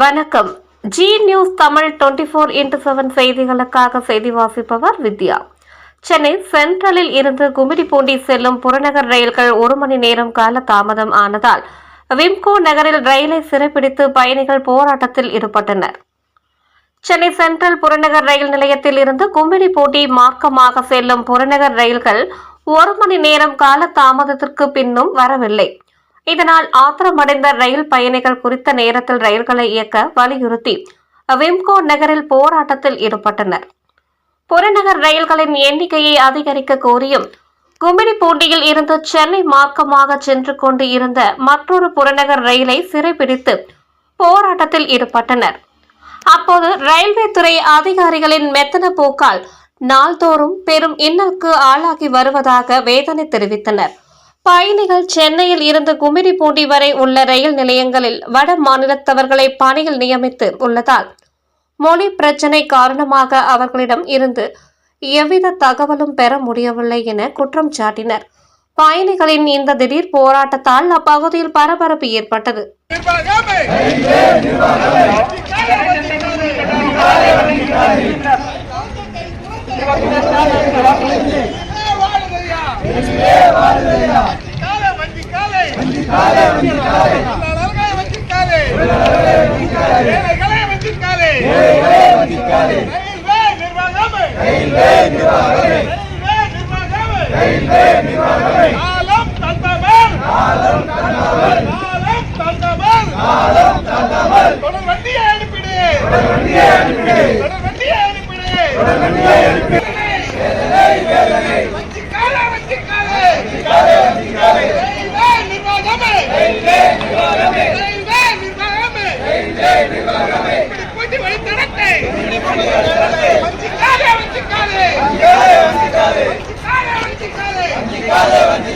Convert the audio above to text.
வணக்கம். Zee news Tamil twenty four into seven செய்திகளுக்காக செய்தி வாசிப்பவர் வித்யா. சென்னை சென்ட்ரலில் இருந்து கும்மிடிப்பூண்டி செல்லும் புறநகர் ரயில்கள் ஒரு மணி நேரம் கால தாமதம் ஆனதால் விம்கோ நகரில் ரயிலை சிறைப்பிடித்து பயணிகள் போராட்டத்தில் ஈடுபட்டனர். சென்னை சென்ட்ரல் புறநகர் ரயில் நிலையத்தில் இருந்து கும்மிடிப்பூண்டி மார்க்கமாக செல்லும் புறநகர் ரயில்கள் ஒரு மணி நேரம் கால தாமதத்திற்கு பின்னும் வரவில்லை. இதனால் ஆத்திரமடைந்த ரயில் பயணிகள் குறித்த நேரத்தில் ரயில்களை இயக்க வலியுறுத்தி விம்கோ நகரில் போராட்டத்தில் ஈடுபட்டனர். புறநகர் ரயில்களின் எண்ணிக்கையை அதிகரிக்க கோரியும் கும்மிடிப்பூண்டியில் இருந்து சென்னை மார்க்கமாக சென்று கொண்டு இருந்த மற்றொரு புறநகர் ரயிலை சிறைபிடித்து போராட்டத்தில் ஈடுபட்டனர். அப்போது ரயில்வே துறை அதிகாரிகளின் மெத்தன போக்கால் நாள்தோறும் பெரும் இன்னலுக்கு ஆளாகி வருவதாக வேதனை தெரிவித்தனர். பயணிகள் சென்னையில் இருந்து கும்மிடிப்பூண்டி வரை உள்ள ரயில் நிலையங்களில் வட மாநிலத்தவர்களை பணியில் நியமித்து உள்ளதால் மொழி பிரச்சினை காரணமாக அவர்களிடம் இருந்து எவ்வித தகவலும் பெற முடியவில்லை என குற்றம் சாட்டினர். பயணிகளின் இந்த திடீர் போராட்டத்தால் அப்பகுதியில் பரபரப்பு ஏற்பட்டது. நிர்வாகமே வாழுதையா காலை வண்டி காலை வண்டி காலை வண்டி காலை தொழிலாளர்களை வண்டி காலை ஏழைகளை வண்டி காலை ஏழைகளை வண்டி காலை ரயில்வே நிர்வாகமே ரயில்வே நிர்வாகமே. காலம் தந்தவர் காலம் தந்தவர் காலம் தந்தவர் காலம் தந்தவர் தொடர் வண்டியை அனுப்பிடு தொடர் வண்டியை அனுப்பிடு தொடர் வண்டியை அனுப்பிடு தொடர் வண்டியை அனுப்பிடு வஞ்சிக்காலே, வஞ்சிக்காலே. ரயில்வே நிர்வாகமே. ரயில்வே நிர்வாகமே. இப்படி போட்டி வழித்தடத்தை. வஞ்சிக்காலே, வஞ்சிக்காலே. வஞ்சிக்காலே,